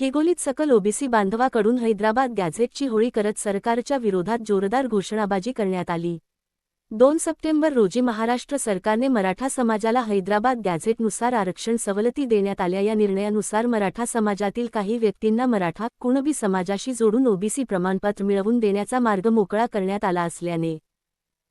हिगोलीत सकल ओबीसी बांधवाकडून हैदराबाद गॅझेटची होळी करत सरकारच्या विरोधात जोरदार घोषणाबाजी करण्यात आली. दोन सप्टेंबर रोजी महाराष्ट्र सरकारने मराठा समाजाला हैदराबाद गॅझेटनुसार आरक्षण सवलती देण्यात आल्या. या निर्णयानुसार मराठा समाजातील काही व्यक्तींना मराठा कुणबी समाजाशी जोडून ओबीसी प्रमाणपत्र मिळवून देण्याचा मार्ग मोकळा करण्यात आला असल्याने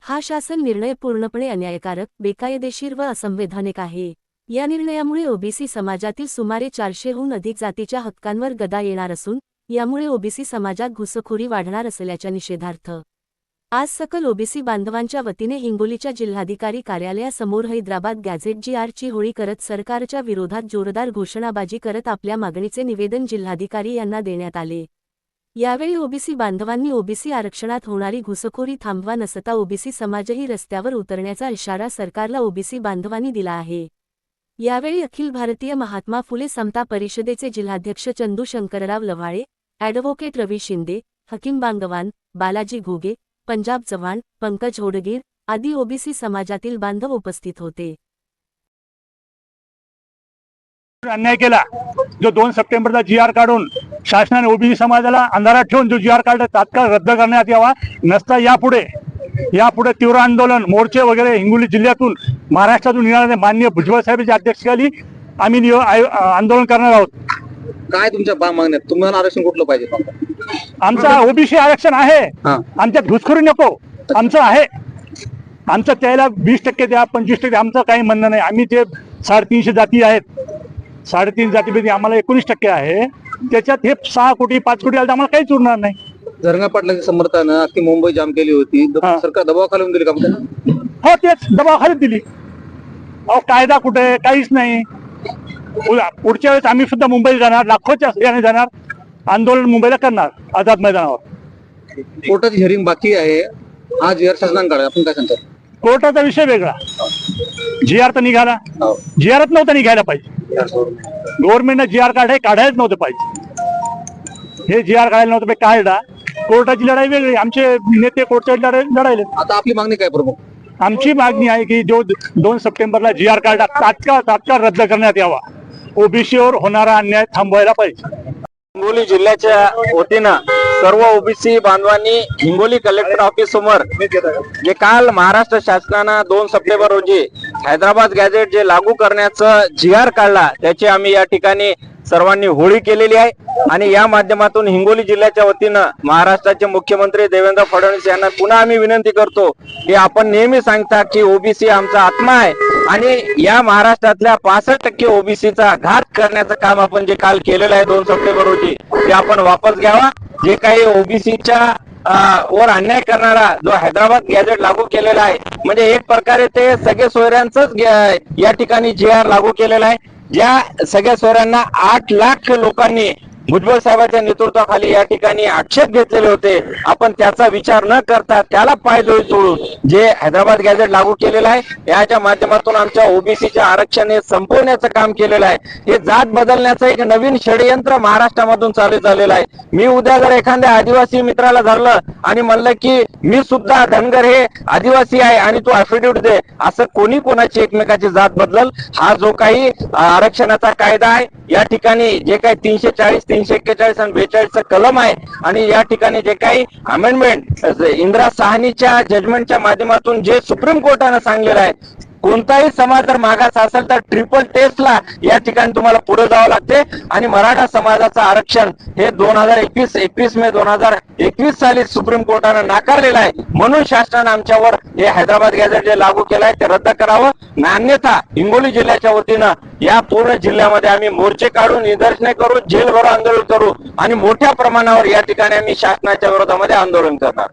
हा शासन निर्णय पूर्णपणे अन्यायकारक बेकायदेशीर व असंवैधानिक आहे. या निर्णयामुळे ओबीसी समाजातील सुमारे चारशेहून अधिक जातीच्या हक्कांवर गदा येणार असून यामुळे ओबीसी समाजात घुसखोरी वाढणार असल्याच्या निषेधार्थ. आज सकल ओबीसी बांधवांच्या वतीने हिंगोलीच्या जिल्हाधिकारी कार्यालयासमोर हैदराबाद गॅझेट जी आरची होळी करत सरकारच्या विरोधात जोरदार घोषणाबाजी करत आपल्या मागणीचे निवेदन जिल्हाधिकारी यांना देण्यात आले. यावेळी ओबीसी बांधवांनी ओबीसी आरक्षणात होणारी घुसखोरी थांबवा नसता ओबीसी समाजही रस्त्यावर उतरण्याचा इशारा सरकारला ओबीसी बांधवांनी दिला आहे. यावेळी अखिल भारतीय महात्मा फुले समता परिषदेचे जिल्हाध्यक्ष चंदू शंकरराव लव्हाळे ॲडव्होकेट रवी शिंदे हकीम बांगवान बालाजी घोगे पंजाब चव्हाण पंकज होडगीर आदी ओबीसी समाजातील बांधव उपस्थित होते. अन्याय केला जो दोन सप्टेंबरला जी आर काढून शासनाने ओबीसी समाजाला अंधारात ठेवून जो जी आर काढला तात्काळ रद्द करण्यात यावा नसता यापुढे. यापुढे तीव्र आंदोलन मोर्चे वगैरे हिंगोली जिल्ह्यातून महाराष्ट्रातून येणारे माननीय भुजबळ साहेबांच्या अध्यक्षतेखाली आम्ही आंदोलन करणार आहोत. काय तुमच्या मागण्यात तुम्हाला आरक्षण कुठलं पाहिजे? आमचा ओबीसी आरक्षण आहे. आमच्यात घुसखोरी नको. आमचं आहे. आमचं त्याला वीस टक्के द्या पंचवीस टक्के आमचं काही म्हणणं नाही. आम्ही ते साडेतीनशे जाती आहेत साडेतीन जातीपैकी आम्हाला एकोणीस टक्के आहे. त्याच्यात हे सहा कोटी पाच कोटी आलं तर आम्हाला काहीच उरणार नाही. धरणा पाटलाच्या समर्थनानं अख्खी मुंबई जाम केली होती. सरकार दबाव खालून दिली का? हो तेच. दबावाखाली दिली. अहो कायदा कुठे काहीच नाही. पुढ- पुढच्या वेळेस आम्ही सुद्धा मुंबईला जाणार लाखोच्या याने जाणार. आंदोलन मुंबईला करणार आझाद मैदानावर. कोर्टाची हिअरिंग बाकी आहे. आज आपण काय सांगतो? कोर्टाचा विषय वेगळा. जी आर तर निघाला. जी आरच नव्हता निघायला पाहिजे. गव्हर्नमेंटनं जी आर काढाय काढायच नव्हतं पाहिजे. हे जी आर काढायला नव्हतं काढला कोर्टाची लढाई वेगळी. आमचे नेते कोर्टाची लढाई लढायले आता आपली मागणी काय प्रमुख? आमची मागणी आहे की जो दोन सप्टेंबरला जी आर काढला तात्काळ तात्काळ रद्द करण्यात यावा. ओबीसीवर होणारा अन्याय थांबवायला पाहिजे. हिंगोली जिल्ह्याच्या वतीनं सर्व ओबीसी बांधवांनी हिंगोली कलेक्टर ऑफिस समोर जे काल महाराष्ट्र शासनानं दोन सप्टेंबर रोजी हैदराबाद गॅझेट जे लागू करण्याचं जी आर काढला त्याची आम्ही या ठिकाणी सर्वांनी होळी केलेली आहे. आणि या माध्यमातून हिंगोली जिल्ह्याच्या वतीनं महाराष्ट्राचे मुख्यमंत्री देवेंद्र फडणवीस यांना पुन्हा आम्ही विनंती करतो की आपण नेहमी सांगता की ओबीसी आमचा आत्मा आहे. आणि या महाराष्ट्रातल्या पासष्ट टक्के ओबीसीचा घात करण्याचं काम आपण जे काल केलेलं आहे दोन सप्टेंबर रोजी ते आपण वापस घ्यावा. जे काही ओबीसीच्या वर अन्याय करणारा जो हैदराबाद गॅजेट लागू केलेला आहे म्हणजे एक प्रकारे ते सगळे सोयऱ्यांच या ठिकाणी जी आर लागू केलेला आहे. ज्या सगळ्या स्वरांना आठ लाख लोकांनी भुजबळ साहेबांच्या नेतृत्वाखाली या ठिकाणी आक्षेप घेतलेले होते. आपण त्याचा विचार न करता त्याला पायदोळी तोडून जे हैदराबाद गॅझेट लागू केलेलं आहे याच्या माध्यमातून आमच्या ओबीसीच्या आरक्षण हे संपवण्याचं काम केलेलं आहे. हे जात बदलण्याचं एक नवीन षडयंत्र महाराष्ट्रामधून चालू झालेलं आहे. मी उद्या जर एखाद्या आदिवासी मित्राला धरलं आणि म्हणलं की मी सुद्धा धनगर हे आदिवासी आहे आणि तू अफिडेव्हिट दे असं कोणी कोणाची एकमेकाची जात बदलल? हा जो काही आरक्षणाचा कायदा आहे या ठिकाणी जे काही तीनशे चाळीस तीनशे एक्केचाळीस आणि बेचाळीस कलम आहे आणि या ठिकाणी जे काही अमेंडमेंट इंदिरा साहनीच्या जजमेंटच्या माध्यमातून जे सुप्रीम कोर्टानं सांगलेलं आहे कोणताही समाज जर मागास असेल तर ट्रिपल टेस्टला या ठिकाणी तुम्हाला पुढे जावं लागते. आणि मराठा समाजाचं आरक्षण हे दोन हजार एकवीस एकवीस मे दोन हजार एकवीस साली सुप्रीम कोर्टानं नाकारलेलं आहे. म्हणून शासनानं आमच्यावर हे हैदराबाद गॅझेट जे लागू केलं आहे ते रद्द करावं. अन्यथा हिंगोली जिल्ह्याच्या वतीनं या पूर्ण जिल्ह्यामध्ये आम्ही मोर्चे काढून निदर्शने करू जेलभरो आंदोलन करू. आणि मोठ्या प्रमाणावर या ठिकाणी आम्ही शासनाच्या विरोधामध्ये आंदोलन करणार.